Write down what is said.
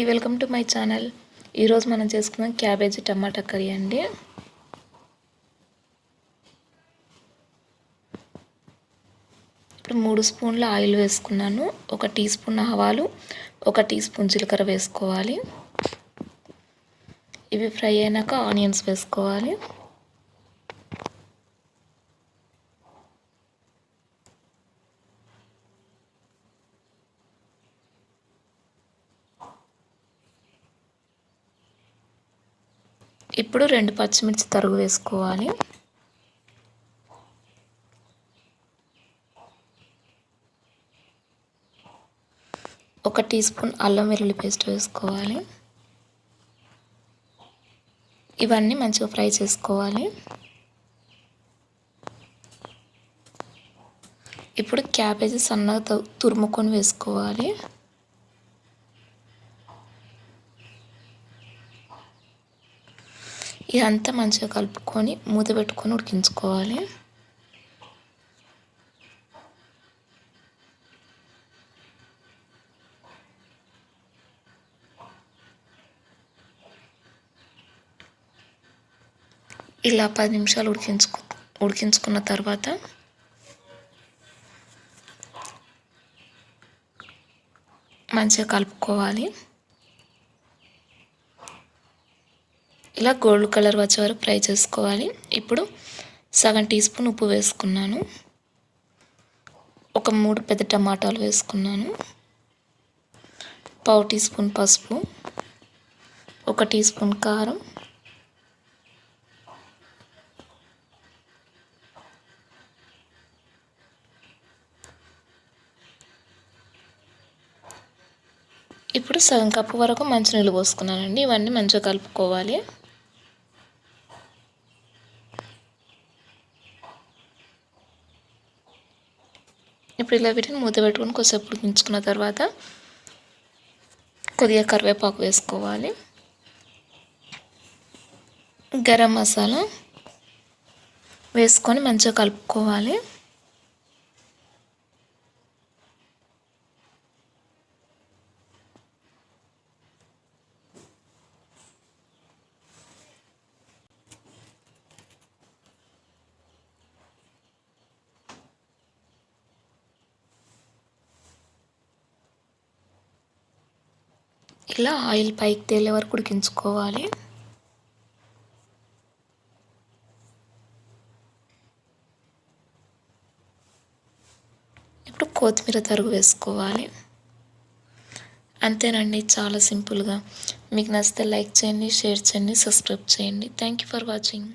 Welcome to my channel ఈరోజు మనం చేసుకున్నాం క్యాబేజీ టమాటా కర్రీ అండి. ఇప్పుడు మూడు స్పూన్ల ఆయిల్ వేసుకున్నాను. ఒక టీ స్పూన్ ఆవాలు ఒక టీ స్పూన్ జీలకర్ర వేసుకోవాలి. ఇవి ఫ్రై అయినాక ఆనియన్స్ వేసుకోవాలి. ఇప్పుడు రెండు పచ్చిమిర్చి తరుగు వేసుకోవాలి. ఒక టీ స్పూన్ అల్లం వెల్లుల్లి పేస్ట్ వేసుకోవాలి. ఇవన్నీ మంచిగా ఫ్రై చేసుకోవాలి. ఇప్పుడు క్యాబేజీ సన్నగా తురుముకొని వేసుకోవాలి. ఇదంతా మంచిగా కలుపుకొని మూత పెట్టుకొని ఉడికించుకోవాలి. ఇలా పది నిమిషాలు ఉడికించుకు ఉడికించుకున్న తర్వాత మంచిగా కలుపుకోవాలి. ఇలా గోల్డ్ కలర్ వచ్చే వరకు ఫ్రై చేసుకోవాలి. ఇప్పుడు సగం టీ స్పూన్ ఉప్పు వేసుకున్నాను. ఒక మూడు పెద్ద టమాటాలు వేసుకున్నాను. పావు టీ స్పూన్ పసుపు. ఒక టీ స్పూన్ కారం. ఇప్పుడు సగం కప్పు వరకు మంచినీళ్ళు పోసుకున్నానండి. ఇవన్నీ మంచిగా కలుపుకోవాలి. ఇప్పుడు ఇలా వీటిని మూత పెట్టుకుని కొద్దిసేపు ఉడికించుకున్న తర్వాత కొద్దిగా కరివేపాకు వేసుకోవాలి. గరం మసాలా వేసుకొని మంచిగా కలుపుకోవాలి. ఇలా ఆయిల్ పైకి తేలే వరకు ఉడికించుకోవాలి. ఇప్పుడు కొత్తిమీర తరుగు వేసుకోవాలి. అంతేనండి చాలా సింపుల్గా. మీకు నచ్చితే లైక్ చేయండి షేర్ చేయండి సబ్స్క్రైబ్ చేయండి. Thank you for watching